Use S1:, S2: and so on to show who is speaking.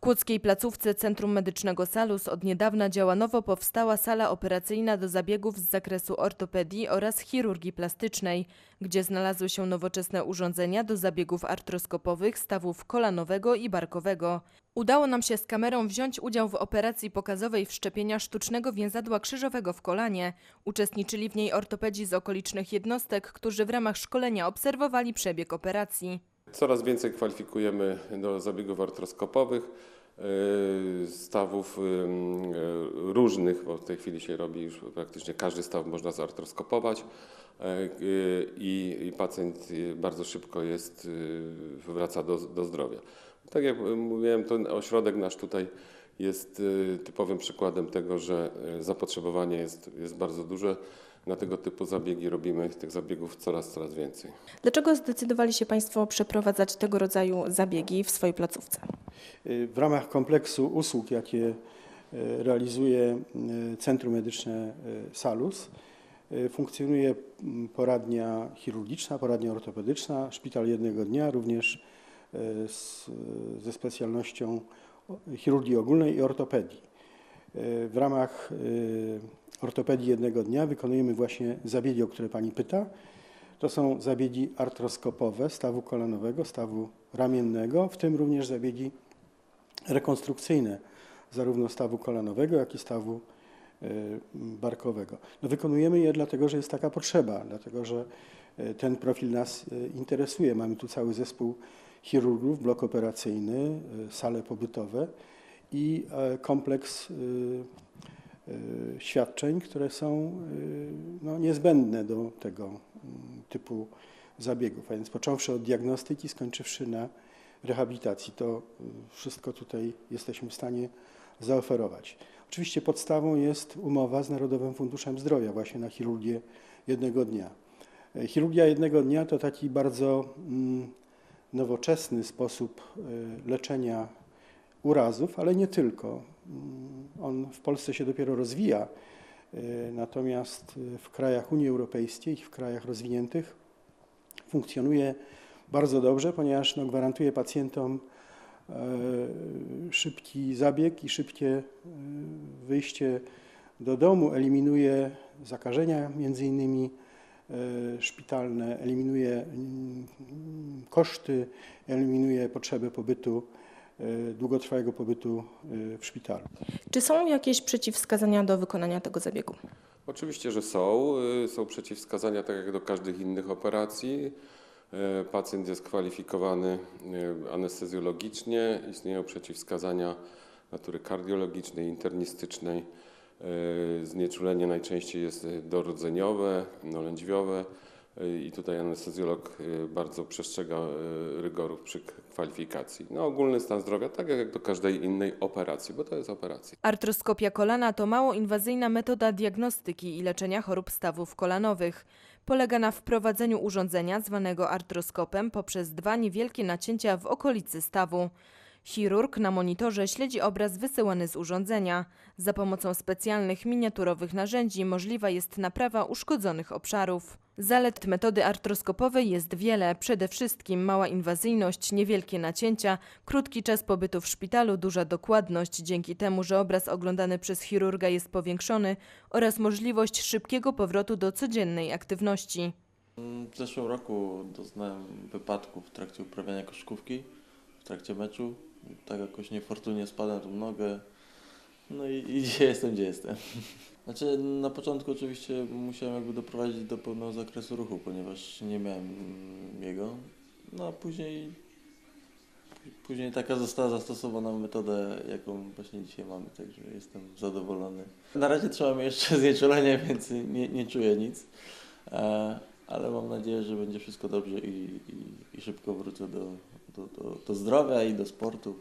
S1: kłodzkiej placówce Centrum Medycznego Salus od niedawna działa nowo powstała sala operacyjna do zabiegów z zakresu ortopedii oraz chirurgii plastycznej, gdzie znalazły się nowoczesne urządzenia do zabiegów artroskopowych stawów kolanowego i barkowego. Udało nam się z kamerą wziąć udział w operacji pokazowej wszczepienia sztucznego więzadła krzyżowego w kolanie. Uczestniczyli w niej ortopedzi z okolicznych jednostek, którzy w ramach szkolenia obserwowali przebieg operacji.
S2: Coraz więcej kwalifikujemy do zabiegów artroskopowych, yy, stawów yy, różnych, bo w tej chwili się robi już praktycznie każdy staw można zartroskopować i, pacjent bardzo szybko jest, wraca do, do zdrowia. Tak jak mówiłem, ten ośrodek nasz tutaj jest yy, typowym przykładem tego, że yy, zapotrzebowanie jest, jest bardzo duże. Na tego typu zabiegi robimy tych zabiegów coraz, coraz więcej.
S1: Dlaczego zdecydowali się Państwo przeprowadzać tego rodzaju zabiegi w swojej placówce?
S3: Y, W ramach kompleksu usług, jakie y, realizuje y, Centrum Medyczne y, Salus, y, funkcjonuje mm, poradnia chirurgiczna, poradnia ortopedyczna, szpital jednego dnia, również y, z, ze specjalnością chirurgii ogólnej i ortopedii. Y, W ramach y, ortopedii jednego dnia wykonujemy właśnie zabiegi, o które Pani pyta. To są zabiegi artroskopowe stawu kolanowego, stawu ramiennego, w tym również zabiegi rekonstrukcyjne zarówno stawu kolanowego, jak i stawu e, barkowego. No, wykonujemy je dlatego, że jest taka potrzeba, dlatego że e, ten profil nas e, interesuje. Mamy tu cały zespół chirurgów, blok operacyjny, e, sale pobytowe i e, kompleks e, e, świadczeń, które są no, niezbędne do tego mm, typu zabiegów, a więc począwszy od diagnostyki, skończywszy na rehabilitacji. To y, wszystko tutaj jesteśmy w stanie zaoferować. Oczywiście podstawą jest umowa z Narodowym Funduszem Zdrowia właśnie na chirurgię jednego dnia. E, Chirurgia jednego dnia to taki bardzo mm, nowoczesny sposób y, leczenia urazów, ale nie tylko. Mm, On w Polsce się dopiero rozwija, y, natomiast y, w krajach Unii Europejskiej, w krajach rozwiniętych funkcjonuje bardzo dobrze, ponieważ no, gwarantuje pacjentom szybki zabieg i szybkie wyjście do domu, eliminuje zakażenia między innymi szpitalne, eliminuje mm, koszty, eliminuje potrzebę pobytu, e, długotrwałego pobytu e, w szpitalu.
S1: Czy są jakieś przeciwwskazania do wykonania tego zabiegu?
S2: Oczywiście, że są. Są przeciwwskazania, tak jak do każdych innych operacji. Pacjent jest kwalifikowany anestezjologicznie. Istnieją przeciwwskazania natury kardiologicznej, internistycznej. Y, Znieczulenie najczęściej jest y, dorodzeniowe, no, lędźwiowe. Y, I tutaj anestezjolog bardzo przestrzega rygorów przy kwalifikacji. No, ogólny stan zdrowia, tak jak do każdej innej operacji, bo to jest operacja.
S1: Artroskopia kolana to mało inwazyjna metoda diagnostyki i leczenia chorób stawów kolanowych. Polega na wprowadzeniu urządzenia zwanego artroskopem poprzez dwa niewielkie nacięcia w okolicy stawu. Chirurg na monitorze śledzi obraz wysyłany z urządzenia. Za pomocą specjalnych miniaturowych narzędzi możliwa jest naprawa uszkodzonych obszarów. Zalet metody artroskopowej jest wiele, przede wszystkim mała inwazyjność, niewielkie nacięcia, krótki czas pobytu w szpitalu, duża dokładność dzięki temu, że obraz oglądany przez chirurga jest powiększony oraz możliwość szybkiego powrotu do codziennej aktywności.
S4: W zeszłym roku doznałem wypadku w trakcie uprawiania koszykówki, w trakcie meczu. Tak jakoś niefortunnie spadłem tą nogę. No i, i dzisiaj jestem, gdzie jestem. Znaczy, na początku oczywiście musiałem jakby doprowadzić do pełnego zakresu ruchu, ponieważ nie miałem jego. No a później, później taka została zastosowana metoda, jaką właśnie dzisiaj mamy, także jestem zadowolony. Na razie trzymam jeszcze znieczulenie, więc nie, nie czuję nic. E, ale mam nadzieję, że będzie wszystko dobrze i, i, i szybko wrócę do, do, do, do zdrowia i do sportu.